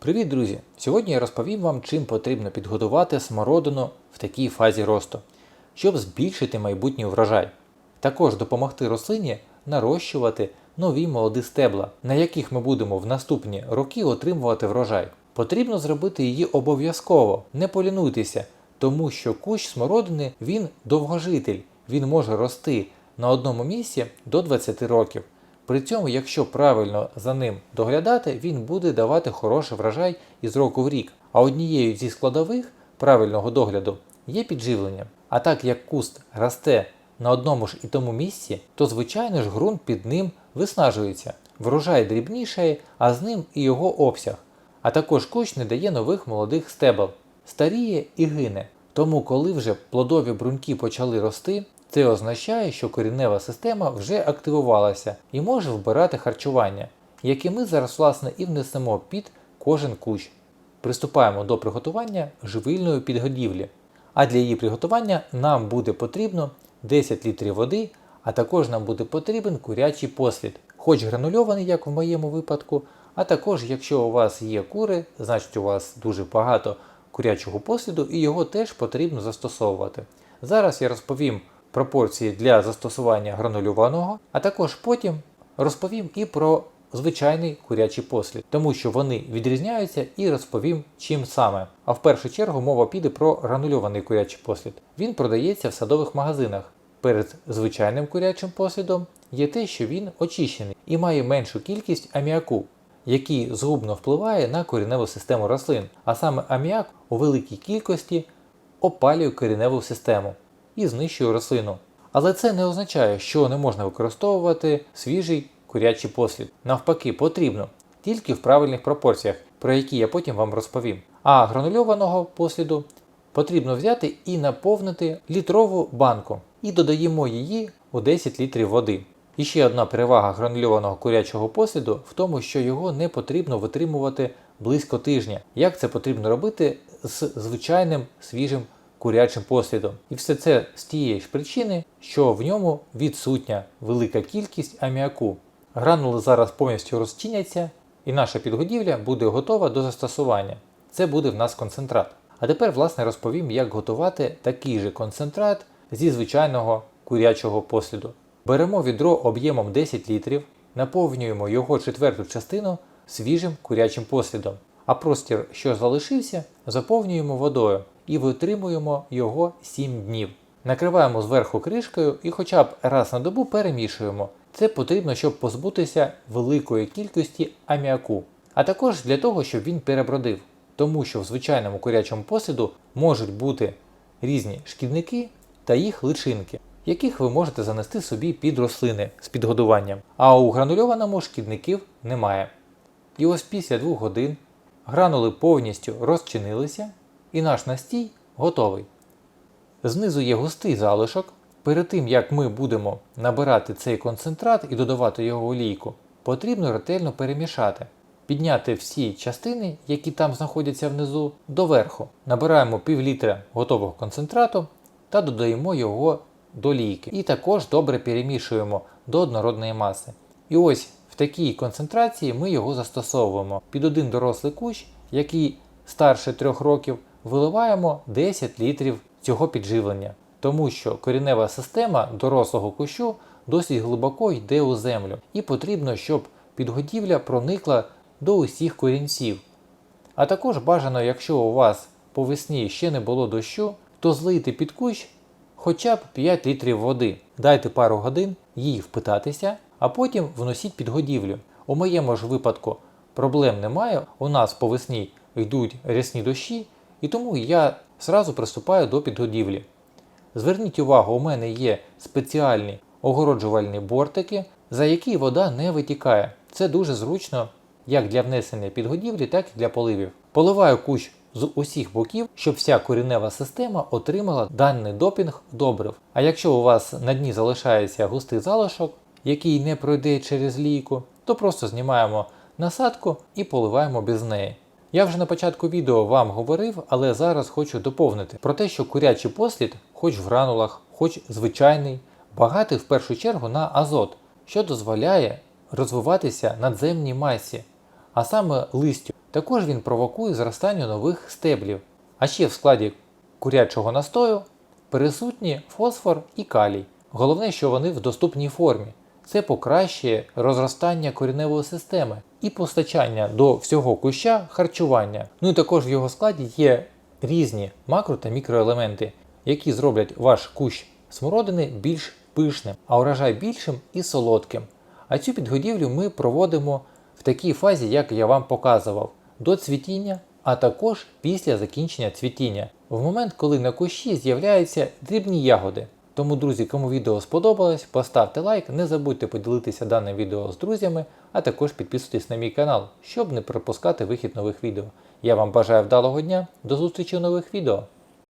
Привіт, друзі! Сьогодні я розповім вам, чим потрібно підготувати смородину в такій фазі росту, щоб збільшити майбутній врожай. Також допомогти рослині нарощувати нові молоді стебла, на яких ми будемо в наступні роки отримувати врожай. Потрібно зробити її обов'язково, не полінуйтеся, тому що кущ смородини він довгожитель, він може рости на одному місці до 20 років. При цьому, якщо правильно за ним доглядати, він буде давати хороший врожай із року в рік. А однією зі складових правильного догляду є підживлення. А так як куст росте на одному ж і тому місці, то звичайно ж ґрунт під ним виснажується. Врожай дрібнішає, а з ним і його обсяг. А також кущ не дає нових молодих стебел, старіє і гине. Тому, коли вже плодові бруньки почали рости, це означає, що корінева система вже активувалася і може вбирати харчування, яке ми зараз власне і внесемо під кожен кущ. Приступаємо до приготування живильної підгодівлі. А для її приготування нам буде потрібно 10 літрів води, а також нам буде потрібен курячий послід, хоч гранульований, як в моєму випадку, а також, якщо у вас є кури, значить у вас дуже багато курячого посліду і його теж потрібно застосовувати. Зараз я розповім пропорції для застосування гранульованого, а також потім розповім і про звичайний курячий послід, тому що вони відрізняються і розповім чим саме. А в першу чергу мова піде про гранульований курячий послід. Він продається в садових магазинах. Перед звичайним курячим послідом є те, що він очищений і має меншу кількість аміаку, який згубно впливає на коріневу систему рослин, а саме аміак у великій кількості опалює коріневу систему і знищує рослину. Але це не означає, що не можна використовувати свіжий курячий послід. Навпаки, потрібно тільки в правильних пропорціях, про які я потім вам розповім. А гранульованого посліду потрібно взяти і наповнити літрову банку і додаємо її у 10 літрів води. І ще одна перевага гранульованого курячого посліду в тому, що його не потрібно витримувати близько тижня, як це потрібно робити з звичайним свіжим курячим послідом. І все це з тієї ж причини, що в ньому відсутня велика кількість аміаку. Гранули зараз повністю розчиняться, і наша підгодівля буде готова до застосування. Це буде в нас концентрат. А тепер, власне, розповім, як готувати такий же концентрат зі звичайного курячого посліду. Беремо відро об'ємом 10 літрів, наповнюємо його четверту частину свіжим курячим послідом, а простір, що залишився, заповнюємо водою і витримуємо його 7 днів. Накриваємо зверху кришкою і хоча б раз на добу перемішуємо. Це потрібно, щоб позбутися великої кількості аміаку, а також для того, щоб він перебродив, тому що в звичайному курячому посуду можуть бути різні шкідники та їх личинки, яких ви можете занести собі під рослини з підгодуванням. А у гранульованому шкідників немає. І ось після 2 годин гранули повністю розчинилися, і наш настій готовий. Знизу є густий залишок. Перед тим як ми будемо набирати цей концентрат і додавати його олійку, потрібно ретельно перемішати. Підняти всі частини, які там знаходяться внизу, доверху. Набираємо пів літра готового концентрату та додаємо його до лійки. І також добре перемішуємо до однородної маси. І ось в такій концентрації ми його застосовуємо. Під один дорослий кущ, який старше 3 років, виливаємо 10 літрів цього підживлення тому що корінева система дорослого кущу досить глибоко йде у землю, і потрібно, щоб підгодівля проникла до усіх корінців. А також бажано, якщо у вас по весні ще не було дощу, то злийте під кущ хоча б 5 літрів води, дайте пару годин їй впитатися, а потім вносіть підгодівлю. У моєму ж випадку проблем немає, у нас по весні йдуть рясні дощі, і тому я зразу приступаю до підгодівлі. Зверніть увагу, у мене є спеціальні огороджувальні бортики, за які вода не витікає. Це дуже зручно як для внесення підгодівлі, так і для поливів. Поливаю кущ з усіх боків, щоб вся корінева система отримала даний допінг добрив. А якщо у вас на дні залишається густий залишок, який не пройде через лійку, то просто знімаємо насадку і поливаємо без неї. Я вже на початку відео вам говорив, але зараз хочу доповнити про те, що курячий послід, хоч в гранулах, хоч звичайний, багатий в першу чергу на азот, що дозволяє розвиватися надземній масі, а саме листю. Також він провокує зростання нових стеблів. А ще в складі курячого настою присутні фосфор і калій. Головне, що вони в доступній формі. Це покращує розростання кореневої системи і постачання до всього куща харчування. Ну і також в його складі є різні макро та мікроелементи, які зроблять ваш кущ смородини більш пишним, а урожай більшим і солодким. А цю підгодівлю ми проводимо в такій фазі, як я вам показував, до цвітіння, а також після закінчення цвітіння, в момент, коли на кущі з'являються дрібні ягоди. Тому, друзі, кому відео сподобалось, поставте лайк, не забудьте поділитися даним відео з друзями, а також підписуйтесь на мій канал, щоб не пропускати вихід нових відео. Я вам бажаю вдалого дня, до зустрічі в нових відео.